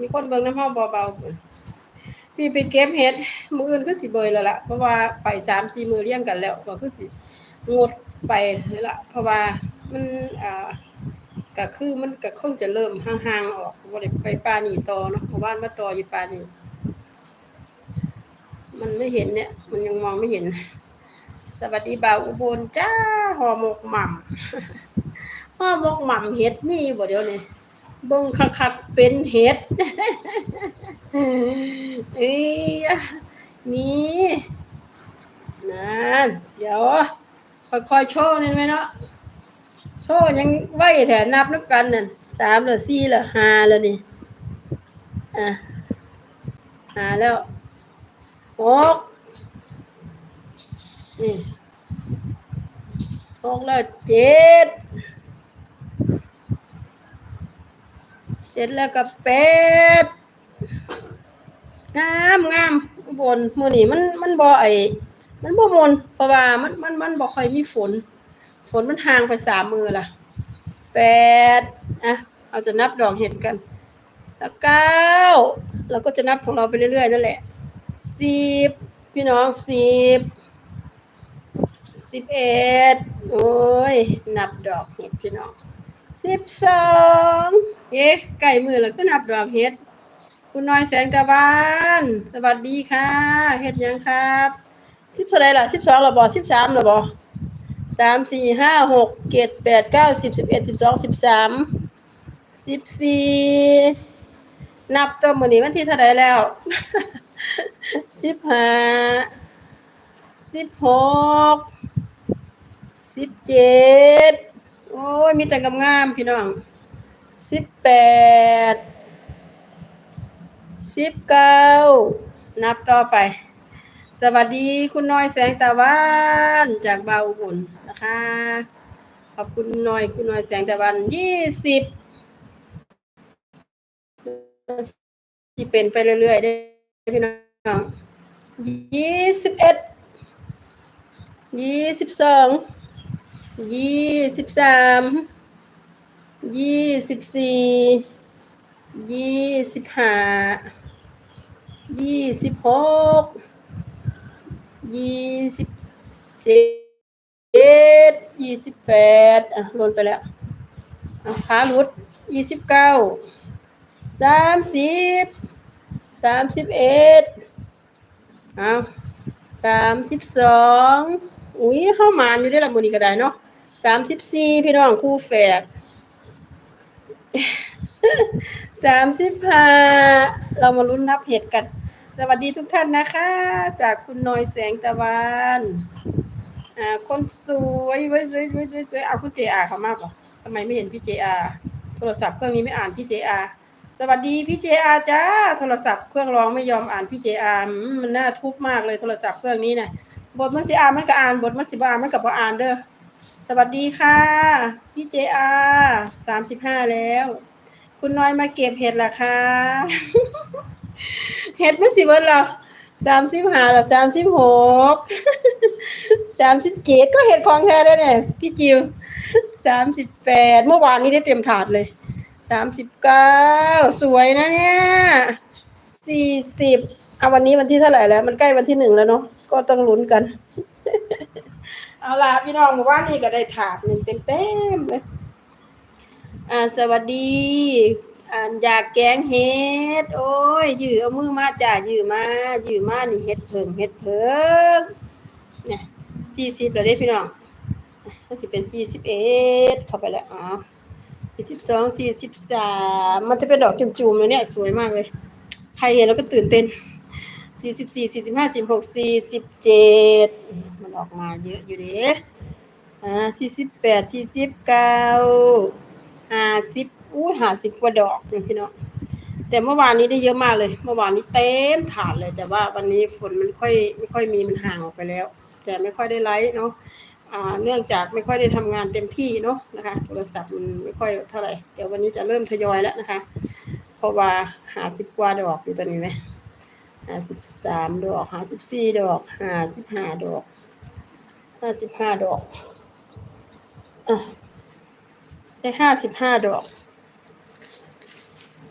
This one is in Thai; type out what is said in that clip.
มีคนเบิ่งน้ำห้องเบาๆพี่ไปเก็บเห็ดมืออื่นก็สิเบยแล้วล่ะ เพราะว่าไปสามสี่มือเลี้ยงกันแล้วก็คือสิงดไปนี่ละเพราะว่ามันอ่าก็คือมันก็คงจะเริ่มห่างๆออกบ่ได้ไปป่านี่ต่อเนาะเพราะว่ามาต่ออยู่ป่านี่มันไม่เห็นเนี่ย มันยังมองไม่เห็น สวัสดีบ่าวอุบลจ้าห่อหมกหม่ำห่อหมกหม่ำเห็ดมีบ่เดี๋ยวนี้ บ่งคักเป็นเห็ดเอ้ยมีนั่นเดี๋ยวค่อยๆโชว์นี่ไหมเนาะโชว์ยังไหวแถนับนับกันนั่นสามหรือสี่หรือห้าแล้วนี่อะห้าแล้วหกนี่หกแล้วเจ็ด เส ร็จแล้วก็เป็ดงามงามบนมือนี่มันมันบ่ไอมันบ่มนเพราะว่ามันมันมันบ่ค่อยมีฝน ฝนมันห่างไปสามมือล่ะแปดอะเราจะนับดอกเห็ดกัน แล้วเก้าเราก็จะนับของเราไปเรื่อยๆนั่นแหละสิบพี่น้องสิบสิบเอ็ดโอ้ยนับดอกเห็ดพี่น้องสิบสอง เอ๊ะไก่มือแล้วก็นับดอกเฮ็ด คุณน้อยแสงตะวัน สวัสดีค่ะเฮ็ดยังครับสิบเท่าไรล่ะสิบสองหรอบอสิบสามหรอบอสามสี่ห้าหกเจ็ดแปดเก้าสิบสิบเอ็ดสิบสองสิบสามสิบสี่นับตัวมือนี้วันที่เท่าไรแล้วสิบห้าสิบหกสิบเจ็ดโอ้ยมีแต่งงามๆพี่น้อง สิบแปดสิบเก้านับต่อไป สวัสดีคุณน้อยแสงตะวันจากบาอุบุญนะคะ ขอบคุณน้อยคุณน้อยแสงตะวันยี่สิบที่เป็นไปเรื่อยๆได้พี่น้องยี่สิบเอ็ดยี่สิบสองยี่สิบสาม ยี่สิบสี่ยี่สิบห้ายี่สิบหกยี่สิบเจ็ดยี่สิบแปดอะลนไปแล้วอะขาหลุดยี่สิบเก้าสามสิบสามสิบเอ็ดเอาสามสิบสองอุ้ยเข้ามาอยู่ได้ละมือนี้ก็ได้เนาะสามสิบสี่พี่น้องคู่แฝด สามสิบห้าเรามาลุ้นนับเห็ดกัน สวัสดีทุกท่านนะคะ จากคุณน้อยแสงตะวันอ่าคนสวยไว้สวยสวยสวยสวยเอาคุณเจอาเขามากกว่าทำไมไม่เห็นพี่เจอาโทรศัพท์เครื่องนี้ไม่อ่านพี่เจอาสวัสดีพี่เจอาจ้าโทรศัพท์เครื่องร้องไม่ยอมอ่านพี่เจอามันน่าทุกข์มากเลยโทรศัพท์เครื่องนี้นะบทมันสิอ่านมันก็อ่านบทมันสิบ่อ่านมันก็บ่อ่านเด้อสวัสดีค่ะ พี่เจอาสามสิบห้าแล้ว คุณน้อยมาเก็บเห็ดล่ะคะเห็ดมันสิเบิดเราสามสิบห้าแล้วสามสิบหกสามสิบเจ็ดก็เห็ดของแท้ได้เนี่ยพี่จิวสามสิบแปดเมื่อวานนี้ได้เต็มถาดเลยสามสิบเก้าสวยนะเนี่ยสี่สิบเอาวันนี้วันที่เท่าไหร่แล้ว มันใกล้วันที่หนึ่งแล้วเนาะก็ต้องลุ้นกัน เอาล่ะพี่น้องหมู่บ้านนี้ก็ได้ถาดหนึ่งเต็มๆเลย อ่าสวัสดีอ่าอยากแกงเห็ด โอ้ยยื้อเอามือมาจ่ายื้อมายื้อมานี่เห็ดเพิ่งเห็ดเพิ่งเนี่ยสี่สิบแล้วเด้พี่น้องก็สิเป็นสี่สิบเอ็ดเข้าไปแล้วอ๋อสี่สิบสองสี่สิบสามมันจะเป็นดอกจุ่มๆเลยเนี่ยสวยมากเลย ใครเห็นแล้วก็ตื่นเต้นสี่สิบสี่สี่สิบห้าสี่หกสี่สิบเจ็ดมันออกมาเยอะอยู่เด้อ่าสี่สิบแปดสี่สิบเก้า ห้าสิบอู้ห้าสิบกว่าดอกนี่ยพี่น้องแต่เมื่อวานนี้ได้เยอะมากเลย เมื่อวานนี้เต็มถาดเลย แต่ว่าวันนี้ฝนมันค่อยไม่ค่อยมีมันห่างออกไปแล้ว แต่ไม่ค่อยได้ไลฟ์เนาะเนื่องจากไม่ค่อยได้ทำงานเต็มที่เนาะนะคะ โทรศัพท์มันไม่ค่อยเท่าไหร่เดี๋ยววันนี้จะเริ่มทยอยแล้วนะคะเพราะว่าหาสิบกว่าดอกอยู่ตอนนี้ไหมห้าสิบสามดอกห้าสิบสี่ดอกห้าสิบห้าดอกห้าสิบห้าดอกอะ ได้ห้าสิบห้าดอก